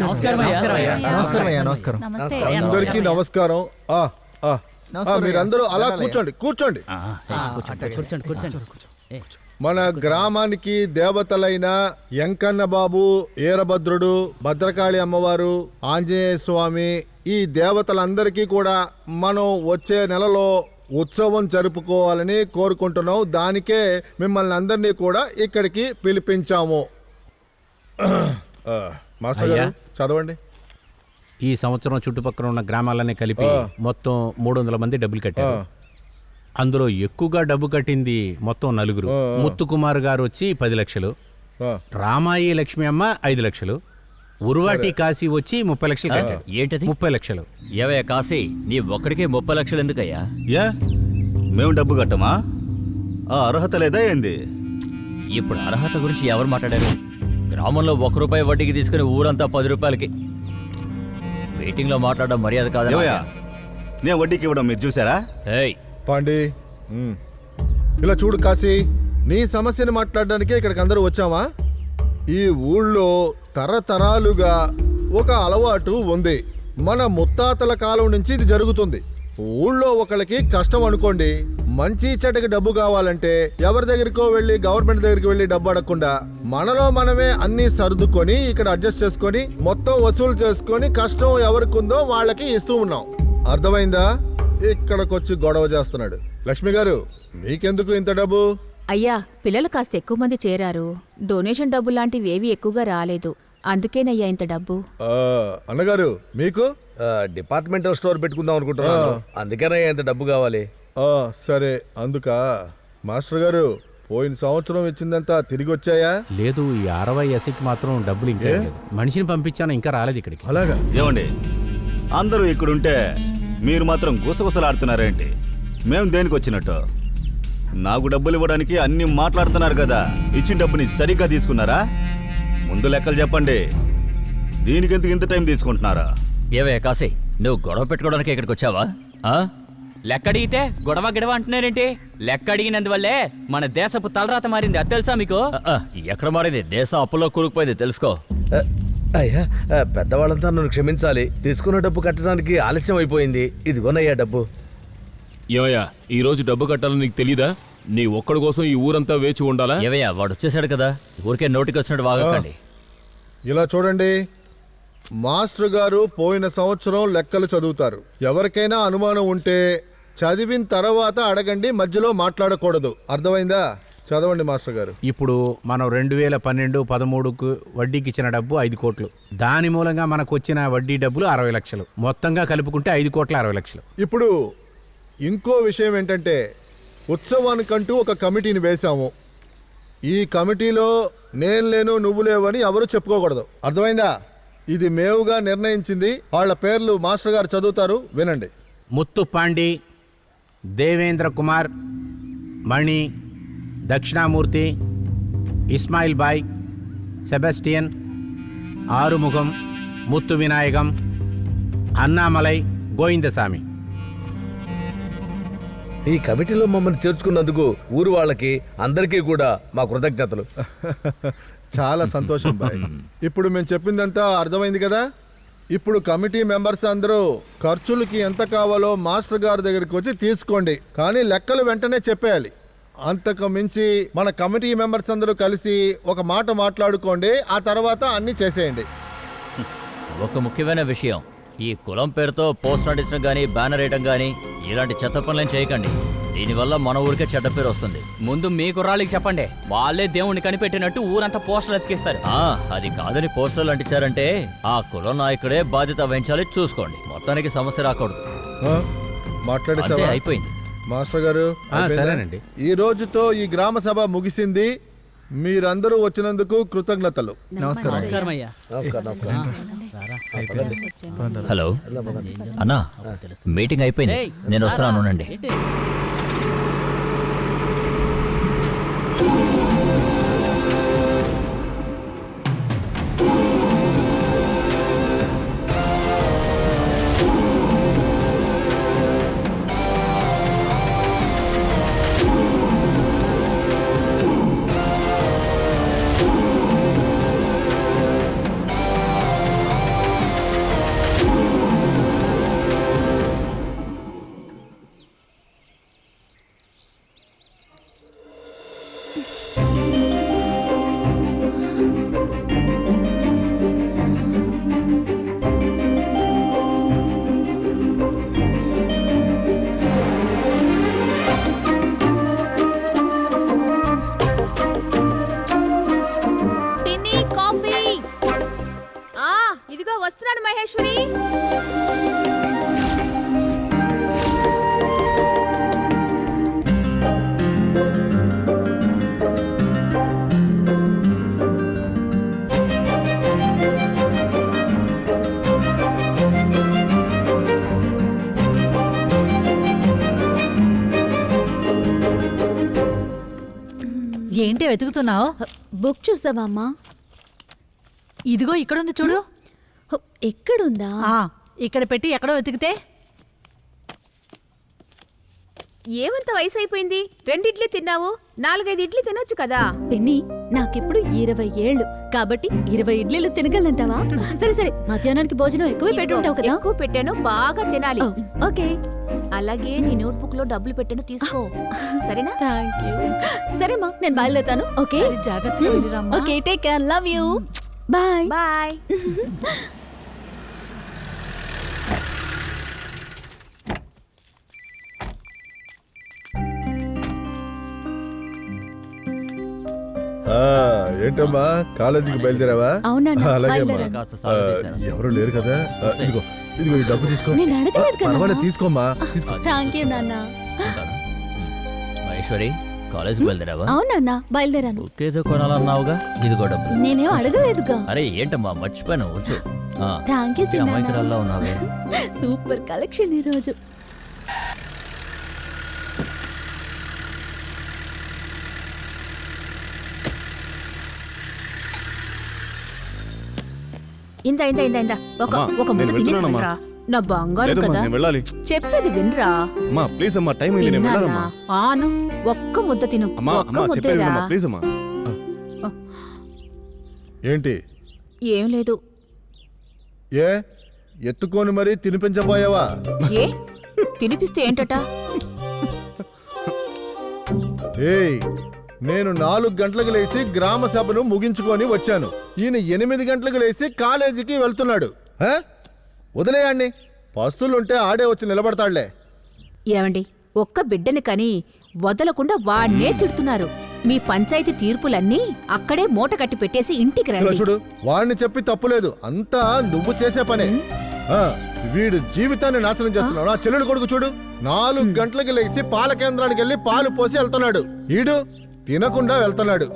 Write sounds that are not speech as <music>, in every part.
నమస్కారం అయ్యా. నమస్కారం అయ్యా. నమస్కారం నమస్తే. అందరికీ నమస్కారం మీరందరూ. అలా. కూర్చోండి కూర్చోండి. మన గ్రామానికి దేవతలైన ఎంకన్న బాబు ఈరభద్రుడు భద్రకాళి అమ్మవారు ఆంజనేయ స్వామి ఈ దేవతలందరికీ కూడా మనం వచ్చే నెలలో ఉత్సవం జరుపుకోవాలని కోరుకుంటున్నాం దానికే మిమ్మల్ని అందరినీ కూడా ఇక్కడికి పిలిపించాము మాస్టర్ గారు. చదవండి ఈ సంవత్సరం చుట్టుపక్కల ఉన్న గ్రామాలన్నీ కలిపి. మొత్తం మూడు వందల మంది డబ్బులు కట్టారు అందులో ఎక్కువగా డబ్బు కట్టింది మొత్తం నలుగురు. ముత్తుకుమార్ గారు వచ్చి పది లక్షలు. రామాయి లక్ష్మి అమ్మ ఐదు లక్షలు ఉరువాటి కాశీ వచ్చి ముప్పై లక్షలు కట్టాడు. ఏంటది? ముప్పై లక్షలు. ఏవయ్య కాశీ? నీ ఒక్కడికే ముప్పై లక్షలు ఎందుకయ్యా? ఏ మేము డబ్బు కట్టమా? ఆ అర్హత లేదా ఏంది? ఇప్పుడు అర్హత గురించి ఎవరు మాట్లాడారు? గ్రామంలో ఒక రూపాయి వడ్డీకి తీసుకుని ఊరంతా పది రూపాయలకి. మీటింగ్లో మాట్లాడడం మర్యాద కాదా ఏమయ్యా నేను వడ్డీకి ఇవ్వడం మీరు చూసారా? ఏయ్. పాండి ఉమ్. ఇలా చూడు కాశీ నీ సమస్యను మాట్లాడడానికే ఇక్కడికి అందరూ వచ్చామా? ఈ ఊళ్ళో తరతరాలుగా ఒక అలవాటు ఉంది. మన ముత్తాతల కాలం నుంచి ఇది జరుగుతుంది. ఊళ్ళో ఒకళ్ళకి కష్టం అనుకోండి. మంచి చెడ్డకి డబ్బు కావాలంటే ఎవరి దగ్గరికో వెళ్ళి గవర్నమెంట్ దగ్గరికి వెళ్ళి డబ్బు అడగకుండా మనలో మనమే అన్ని సర్దుకొని ఇక్కడ అడ్జస్ట్ చేసుకొని మొత్తం వసూలు చేసుకొని కష్టం ఎవరికి ఉందో వాళ్ళకి ఇస్తూ ఉన్నాం. అర్థమైందా? ఇక్కడికొచ్చి గొడవ చేస్తున్నాడు. లక్ష్మి గారు మీకెందుకు ఇంత డబ్బు? అయ్యా పిల్లలు కాస్త ఎక్కువ మంది చేరారు. డొనేషన్ డబ్బు లాంటివి ఏవి ఎక్కువగా రాలేదు. అందుకేనయ్యా ఇంత డబ్బు. ఆ, అన్నగారు మీకు? ఆ, డిపార్ట్మెంటల్ స్టోర్ పెట్టుకుందాం అనుకుంటున్నాను. అందుకనే ఇంత డబ్బు కావాలి. ఆ, సరే అందుక? మాస్టర్ గారు పోయిన సంవత్సరం ఇచ్చిందంతా తిరిగి వచ్చాయా? లేదు ఈ అరవై ఎస్కి మాత్రం డబ్బులు ఇంకా లేదు మనిషిని పంపించాను ఇంకా రాలేదు ఇక్కడికి. అలాగా? ఏమండి? అందరూ ఇక్కడుంటే మీరు మాత్రం గుసగుసలాడుతున్నారేంటి? మేము దేనికి వచ్చినట్టు? నాకు డబ్బులు ఇవ్వడానికి అన్ని మాట్లాడుతున్నారు కదా. ఇచ్చిన డబ్బుని సరిగ్గా తీసుకున్నారా? ముందు లెక్కలు చెప్పండి. దీనికి ఎందుకు ఇంత టైం తీసుకుంటున్నారా? ఏవయ్య కాశీ నువ్వు గొడవ పెట్టుకోవడానికి ఇక్కడికి వచ్చావా? ఆ? లెక్క అడిగితే గొడవ గిడవ అంటున్నారేంటి? లెక్క అడిగినందువల్లే మన దేశపు తలరాత మారింది అది తెలుసా మీకు? ఆ, ఆ, ఎక్కడ మారింది? దేశం అప్పులో కూరుకుపోయింది తెలుసుకో. అయ్యా పెద్దవాళ్ళంతా నన్ను క్షమించాలి. తీసుకున్న డబ్బు కట్టడానికి ఆలస్యం అయిపోయింది ఇదిగోనయ్యా డబ్బు. ఏమయ్యా ఈ రోజు డబ్బు కట్టాలని నీకు తెలీదా? నీ ఒక్కడి కోసం ఈ ఊరంతా వేచి ఉండాలా? ఏవయ్యా వాడు వచ్చేసాడు కదా. ఊరికే నోటికి వచ్చినట్టు వాగకండి. ఇలా చూడండి. మాస్టర్ గారు పోయిన సంవత్సరం లెక్కలు చదువుతారు. ఎవరికైనా అనుమానం ఉంటే చదివిన తర్వాత అడగండి మధ్యలో మాట్లాడకూడదు. అర్థమైందా? చదవండి మాస్టర్ గారు. ఇప్పుడు మనం రెండు వేల పన్నెండు పదమూడుకు వడ్డీకి ఇచ్చిన డబ్బు ఐదు కోట్లు. దాని మూలంగా మనకు వచ్చిన వడ్డీ డబ్బులు అరవై లక్షలు. మొత్తంగా కలుపుకుంటే ఐదు కోట్ల అరవై లక్షలు. ఇప్పుడు ఇంకో విషయం ఏంటంటే ఉత్సవానికంటూ ఒక కమిటీని వేశాము. ఈ కమిటీలో నేను లేను నువ్వు లేవని ఎవరు చెప్పుకోకూడదు. అర్థమైందా? ఇది మేవుగా నిర్ణయించింది. వాళ్ళ పేర్లు మాస్టర్ గారు చదువుతారు. వినండి. ముత్తు పాండి దేవేంద్ర కుమార్ మణి దక్షిణామూర్తి ఇస్మాయిల్ బాయ్ సెబెస్టియన్ ఆరుముఖం ముత్తు వినాయకం అన్నామలై గోవిందస్వామి. ఈ కమిటీలో మమ్మల్ని చేర్చుకున్నందుకు ఊరు వాళ్ళకి అందరికీ కూడా మా కృతజ్ఞతలు. <laughs> చాలా సంతోషం బాయ్. ఇప్పుడు మేము చెప్పిందంతా అర్థమైంది కదా? ఇప్పుడు కమిటీ మెంబర్స్ అందరూ ఖర్చులకి ఎంత కావాలో మాస్టర్ గారి దగ్గరికి వచ్చి తీసుకోండి. కానీ లెక్కలు వెంటనే చెప్పేయాలి. అంతకు మించి మన కమిటీ మెంబర్స్ అందరూ కలిసి ఒక మాట మాట్లాడుకోండి ఆ తర్వాత అన్ని చేసేయండి. <laughs> ఒక ముఖ్యమైన విషయం. ఈ కులం పేరుతో పోస్టర్ అంటించడం కానీ బ్యానర్ వేయడం కానీ ఇలాంటి చెత్త పనులను చేయకండి. దీనివల్ల మన ఊరికే చెడ్డ పేరు వస్తుంది. ముందు మీ కుర్రాళ్ళకి చెప్పండి. వాళ్ళే దేవుణ్ణి కనిపెట్టినట్టు ఊరంతా పోస్టర్లు ఎతికిస్తారు ఆ అది కాదని పోస్టర్లు అంటించారంటే ఆ కులం నాయకుడే బాధ్యత వహించాలి చూసుకోండి. మొత్తానికి సమస్య రాకూడదు. ఆ? అంతే మాట్లాడేసావా అయిపోయింది. మాస్టర్ గారు అయిపోయిందా? సరేనండి. ఈ రోజుతో ఈ గ్రామ సభ ముగిసింది. మీరందరూ వచ్చినందుకు కృతజ్ఞతలు. నమస్కారం. నమస్కారం అయ్యా నమస్కారం నమస్కారం. హలో. అన్నా మీటింగ్ అయిపోయింది. నేను వస్తున్నాను ఉండండి. వెతుకుతున్నావు? బుక్ చూసావా అమ్మా? ఇదిగో ఇక్కడుంది చూడు. హో, ఎక్కడుందా? ఆ ఇక్కడ పెట్టి ఎక్కడో వెతికితే. ఏమంత వయసు అయిపోయింది రెండిడ్లీ తిన్నావు నాలుగైదు ఇడ్లీ తినొచ్చు కదా. పెన్ని. నాకిప్పుడు ఇరవై ఏళ్ళు. కాబట్టి ఇరవై ఇడ్లీలు తినగలంటావా? సరే సరే మధ్యాహ్నానికి భోజనం ఎక్కువ పెట్టుంటావు కదా? ఎక్కువ పెట్టాను బాగా తినాలి. ఓకే. అలాగే నీ నోట్బుక్లో డబ్బులు పెట్టాను తీసుకో. సరేనా? Thank you. సరేమ్మా నేను బయలుదేరుతాను ఓకే? జాగ్రత్తగా okay take care love you bye bye ఏంటమ్మా? కాలేజీకి బయలుదేరావా? అవునన్నా, అలాగే అమ్మా. బయలుదేరాను. కాస్త ఆ, సాగు చేశాను. ఎవరు లేరు కదా? ఆ, ఇదిగో ఇదిగో ఈ డబ్బు తీసుకో. నేను అడగలేదు ఆ, కదా పర్వాలేదు తీసుకోమ్మా తీసుకో. థ్యాంక్ యూ నాన్న. ఉంటాను. మహేశ్వరి కాలేజ్కి బయలుదేరావా? అవునన్నా బయలుదేరాను. బుక్ ఏదో కొనాలన్నావుగా? ఇదిగో డబ్బులు. నేనేం అడగలేదుగా అరే ఏంటమ్మా మర్చిపోయాను వచ్చు. ఆ, థ్యాంక్ యూ అమ్మాయికి చిన్న రాల్లా ఉన్నావే? సూపర్ కలెక్షన్ ఈ ఇందా ఇందా ఇందా ఇందా. ఒక అమ్మా, ఒక ముద్ద నేను వెళ్తున్నానమ్మా. నా బంగారు లేదమ్మా కదా. నేను వెళ్ళాలి. చెప్పేది వినరా? అమ్మా ప్లీజ్ అమ్మా టైం అయింది నేను తిన్నానా? వెళ్ళాలమ్మా. ఆను ఒక్క ముద్ద తిను. అమ్మా ఒక్క అమ్మా చెప్పేది ముద్దేరా? వినమ్మా ప్లీజ్ అమ్మా. ఏంటి? ఏం లేదు. ఏ? ఎత్తుకొని మరీ తినిపించబోయావా? ఏ? తినిపిస్తే ఏంటట? ఏయ్ నేను నాలుగు గంటలకు లేచి గ్రామ సభను ముగించుకొని వచ్చాను. ఈయన ఎనిమిది గంటలకు లేచి కాలేజీకి వెళ్తున్నాడు? వదిలేయండి. పస్తులుంటే ఆడే వచ్చి నిలబడతాడులే. ఏమండి? ఒక్క బిడ్డని కని వదలకుండా వాణ్ణే తిడుతున్నారు. మీ పంచాయతీ తీర్పులన్నీ అక్కడే మూట కట్టి పెట్టేసి ఇంటికి రండి. చూడు వాడిని చెప్పి తప్పులేదు అంతా నువ్వు చేసే పనే. వీడు జీవితాన్ని నాశనం చేస్తున్నాడు. నా చెల్లెలు కొడుకు చూడు నాలుగు గంటలకు లేచి పాల కేంద్రానికి వెళ్ళి పాలు పోసి వెళ్తున్నాడు. ఈడు తినకుండా వెళ్తున్నాడు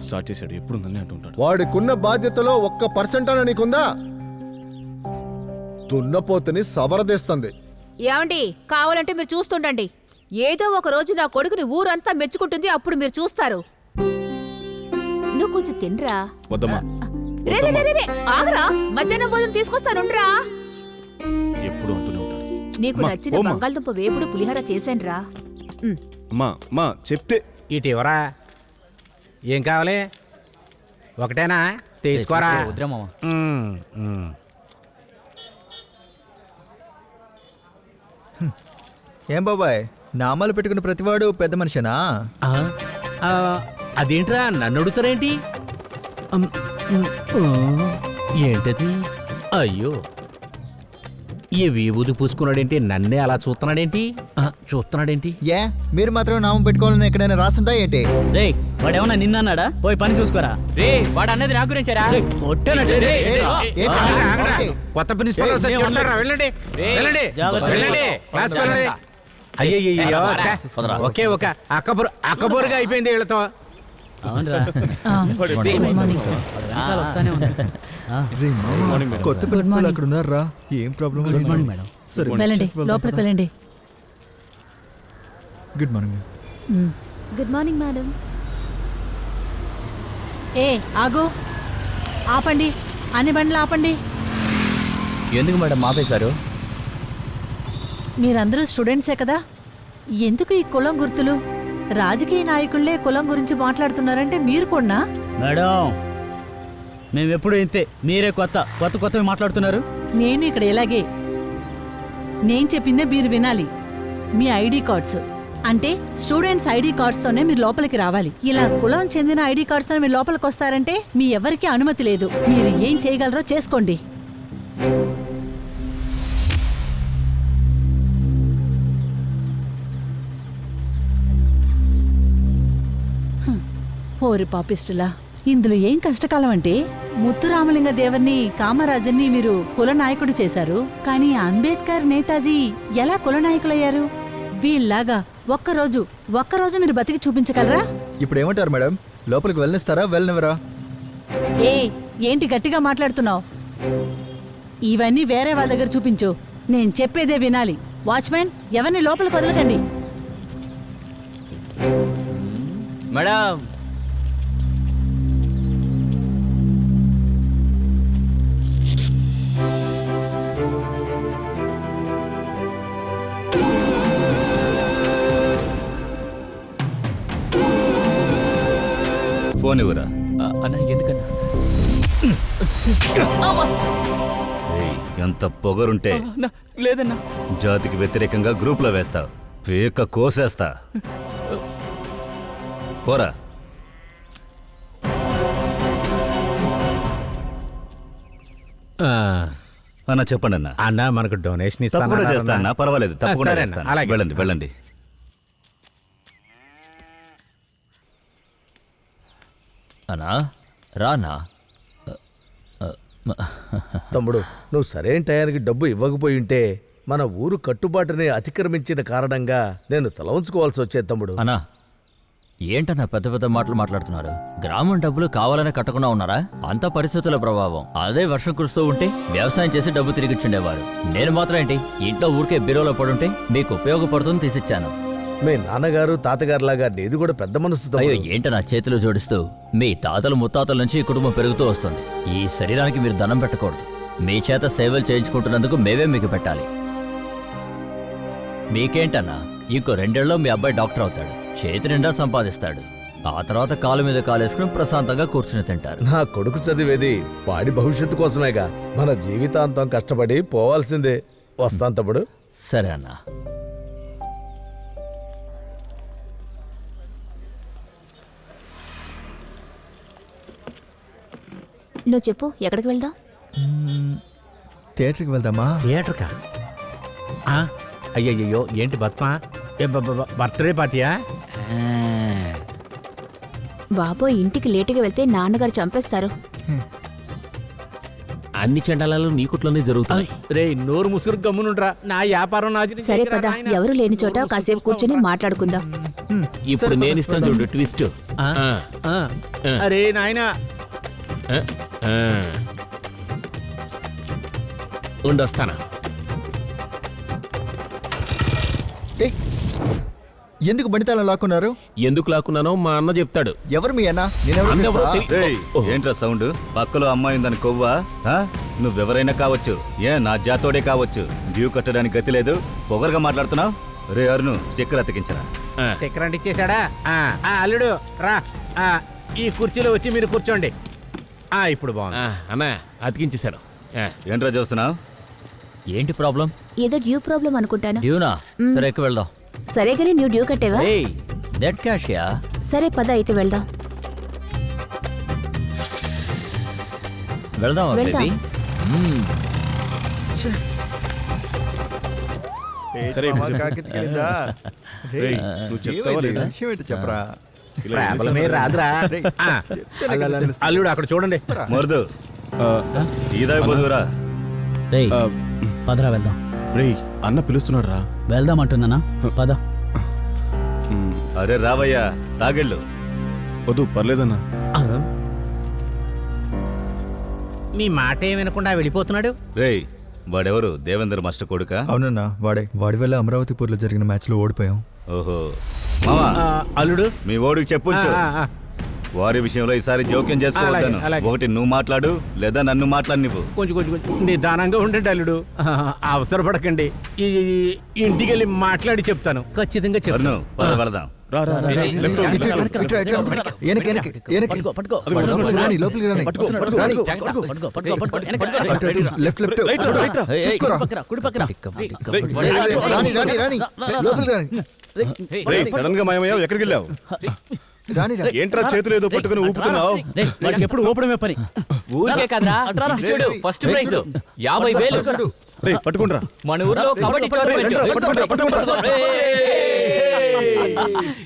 స్టార్ట్ చేశాడు. ఎప్పుడు నన్నే అంటుంటాడు. వాడికున్న బాధ్యతలో ఒక్క పర్సెంట్ అని నీకుందా? దున్నపోతుని సవరదీస్తుంది. ఏమండి కావాలంటే మీరు చూస్తుండండి. ఏదో ఒక రోజు నా కొడుకుని ఊరంతా మెచ్చుకుంటుంది అప్పుడు మీరు చూస్తారు. నువ్వు కొంచెం తినరా. వద్దమ్మా. రే, రే, రే, రే, రే, ఆగరా. మధ్యాహ్నం భోజనం తీసుకొస్తానుండ్రా ఎప్పుడు అంటూనే ఉంటాడు. నీకు అమ్మా, నచ్చిన. బంగాళదుంప వేపుడు పులిహోర చేశానురా. అమ్మా అమ్మా చెప్తే ఇటు ఇవరా ఏం కావాలి? ఒకటేనా? తీసుకోరా. ఏం బాబాయ్ నామాలు పెట్టుకున్న ప్రతివాడు పెద్ద మనిషినా? ఆ, ఆ, అదేంట్రా నన్ను అడుగుతారేంటి? ఏంటది? అయ్యో. ఈ విభూది పూసుకున్నాడేంటి? నన్నే అలా చూస్తున్నాడేంటి? ఆ, చూస్తున్నాడేంటి? ఏ మీరు మాత్రం నామం పెట్టుకోవాలని ఎక్కడైనా రాసిందా ఏంటి? రే వాడేమన్నా నిన్నన్నాడా? పోయి పని చూసుకోరా. రే వాడు అన్నది నా గురించారా కొట్టానంటే రే, రే, రే, రే. రే, ఆగండి, ఆగండి. ఏంటి? కొత్త ప్రిన్సిపల్? వెళ్ళండి. రే, వెళ్ళండి. జాగ్రత్త. వెళ్ళండి. క్లాస్కి వెళ్ళండి. అయ్యయ్యో పదరా. ఒకే ఒక అక్కబుర్ అక్కబురుగా అయిపోయింది వీళ్ళతో. కొత్త ప్రిన్సిపల్ అక్కడ ఉన్నారా ఏం ప్రాబ్లం గుడ్ మార్నింగ్ మేడం సరే వెళ్ళండి. లోపలికి వెళ్ళండి. Good morning good morning madam ఏ ఆగు. ఆపండి. అన్ని బండ్లు ఆపండి. ఎందుకు మేడం ఆపేశారు? మీరందరూ స్టూడెంట్సే కదా? ఎందుకు ఈ కులం గుర్తులు? రాజకీయ నాయకుళ్ళే కులం గురించి మాట్లాడుతున్నారంటే మీరు కూడా మేడం మేము ఎప్పుడు ఇంతే. మీరే కొత్త కొత్త కొత్తవి మాట్లాడుతున్నారు? నేను ఇక్కడ ఇలాగే నేను చెప్పిందే మీరు వినాలి. మీ ఐడి కార్డ్స్. అంటే స్టూడెంట్స్ ఐడి కార్డ్స్తోనే మీరు లోపలికి రావాలి. ఇలా కులం చెందిన ఐడి కార్డ్స్తో మీరు లోపలికి వస్తారంటే మీ ఎవరికీ అనుమతి లేదు. మీరు ఏం చేయగలరో చేసుకోండి. ఓరి పాపిస్టులా ఇందులో ఏం కష్టకాలం అంటే? ముత్తురామలింగ దేవర్ని కామరాజుని మీరు కుల నాయకుడు చేశారు. కానీ అంబేద్కర్ నేతాజీ ఎలా కుల నాయకులయ్యారు వీళ్ళలాగా ఒక్కరోజు ఒక్కరోజు మీరు బతికి చూపించగలరా? ఇప్పుడు ఏమంటారు మేడం? లోపలికి వెళ్ళనిస్తారా వెళ్ళనివరా ఏ ఏంటి గట్టిగా మాట్లాడుతున్నావు? ఇవన్నీ వేరే వాళ్ళ దగ్గర చూపించు. నేను చెప్పేదే వినాలి. వాచ్మెన్ ఎవరిని లోపలికి వదలకండి. మేడం ఆ, అన్న ఎందుకన్నా? ఏయ్, ఎంత పొగరుంటే. అన్న, లేదన్నా. జాతికి వ్యతిరేకంగా గ్రూప్లో వేస్తావు పేక కోసేస్తా. పోరా. ఆ, అన్న చెప్పండి అన్న అన్న మనకు డొనేషన్ తప్పకుండా ఇస్తాను చేస్తా అన్న పర్వాలేదు తప్పకుండా సరే అన్న, చేస్తాను. అలాగే. వెళ్ళండి వెళ్ళండి. అనా రానా? <laughs> తమ్ముడు నువ్వు సరైన టయానికి డబ్బు ఇవ్వకపోయి ఉంటే మన ఊరు కట్టుబాటుని అతిక్రమించిన కారణంగా నేను తల ఉంచుకోవాల్సి వచ్చేది తమ్ముడు. అనా ఏంటన్నా పెద్ద పెద్ద మాటలు మాట్లాడుతున్నారు? గ్రామం డబ్బులు కావాలనే కట్టకుండా ఉన్నారా? అంత పరిస్థితుల ప్రభావం. అదే వర్షం కురుస్తూ ఉంటే వ్యవసాయం చేసి డబ్బు తిరిగిచ్చుండేవారు నేను మాత్రం ఏంటి ఇంట్లో ఊరికే బీరోలో పడుంటే మీకు ఉపయోగపడుతుంది తీసిచ్చాను. మీ నాన్నగారు తాతగారు లాగా నీది కూడా పెద్ద మనసు అయ్యో తమ్ముడు ఏంటనా చేతులు జోడిస్తూ? మీ తాతలు ముత్తాతల నుంచి ఈ కుటుంబం పెరుగుతూ వస్తుంది. ఈ శరీరానికి మీరు దండం పెట్టకూడదు. మీ చేత సేవలు చేయించుకుంటున్నందుకు మేమే మీకు పెట్టాలి. మీకేంటన్నా ఇంకో రెండేళ్ళలో మీ అబ్బాయి డాక్టర్ అవుతాడు. చేతి నిండా సంపాదిస్తాడు. ఆ తర్వాత కాలు మీద కాలేసుకుని ప్రశాంతంగా కూర్చుని తింటారు. నా కొడుకు చదివేది వాడి భవిష్యత్తు కోసమేగా. మన జీవితాంతం కష్టపడి పోవాల్సిందే. తమ్ముడు. సరే అన్నా. నువ్వు చెప్పు ఎక్కడికి వెళ్దాం? థియేటర్కి వెళ్దామా? థియేటర్కా? ఆ, అయ్యయ్యో ఏంటి బత్మా ఏ బర్త్డే పార్టీయా? బాబోయ్ ఇంటికి లేటుగా వెళ్తే నాన్నగారు చంపేస్తారు. అన్ని చండాలాలు నీ కుట్లోనే జరుగుతాయి రే నోరు ముసుగురు గమ్మునుండ్రా. నా వ్యాపారం నాది సరే పద. ఎవరు లేని చోట కాసేపు కూర్చొని మాట్లాడుకుందాం. ఇప్పుడు నేను ఇస్తాను చూడు ట్విస్ట్. అరే నాయనా. ఉండొస్తానా? ఎందుకు బండితాళం లాక్కున్నారు? ఎందుకు లాక్కున్నానో మా అన్న చెప్తాడు. ఎవరు మీ అన్న? నేనెవరో ఏంట్రా సౌండ్? పక్కలో అమ్మాయి ఉందని కొవ్వా? ఆ? నువ్వెవరైనా కావచ్చు. ఏ నా జాతోడే కావచ్చు. డ్యూ కట్టడానికి గతి లేదు. పొగరుగా మాట్లాడుతున్నావు? రే అరుణు స్టిక్కర్ అతికించరా. ఆ, ఆ, అల్లుడు రా. ఆ, ఈ కుర్చీలో వచ్చి మీరు కూర్చోండి. ఆ ఇప్పుడు బాగుంది. ఆ, అన్న అతికించేశాడు ఆ, ఏంట్రా చూస్తున్నావు? ఏంటి ప్రాబ్లం? ఏదో డ్యూ ప్రాబ్లం అనుకుంటాను. డ్యూనా? సరే ఎక్కి వెళ్దాం. సరే కానీ నువ్వు డ్యూ కట్టేవా? ఏయ్ నెట్ క్యాషియా సరే పద అయితే వెళ్దాం. వెళ్దాం. బేబీ మ్మ్. సరే, <laughs> నువ్వు చెప్తావా ఏమైంది? లేదా? విషయం ఏంటో చెప్పరా? ప్రాబ్లమే రాదురా. అల్లుడు అక్కడ చూడండి. మరుదు పదరా వెళ్దాం. రేయ్ అన్న పిలుస్తున్నాడు రా వెళ్దాం అంటున్నానా పద. అరే రావయ్యా తాగెళ్ళు. వద్దు పర్లేదన్నా. నీ మాట ఏం వినకుండా వెళ్ళిపోతున్నాడు? రేయ్ వాడెవరు? దేవేంద్ర మాస్టర్ కొడుక? అవునన్నా వాడే. వాడి వల్ల అమరావతిపూర్లో జరిగిన మ్యాచ్లో ఓడిపోయాం. ఓహో. అల్లుడు? మీ ఓడికి ఆ. వారి విషయంలో ఈసారి జోక్యం చేసుకోవద్దాను. ఒకటి నువ్వు మాట్లాడు లేదా నన్ను మాట్లాడి నువ్వు కొంచెం కొంచెం. కొంచెం నిదానంగా ఉండండి అల్లుడు. అవసరపడకండి. ఇంటికి వెళ్ళి మాట్లాడి చెప్తాను. ఖచ్చితంగా చెప్తాను. పద పడదాం రా రా సడన్గా మాయమయ్యావు? ఎక్కడికి వెళ్ళావు? ఏంట్రా చేతులు ఏదో పట్టుకుని ఊపుతున్నావు? ఎప్పుడు ఓపడమే పని. ఊరికే అట్రారా. చూడు ఫస్ట్ ప్రైజ్. యాభై వేలు. రేయ్ పట్టుకుండ్రా. మన ఊర్లో కబడ్డీ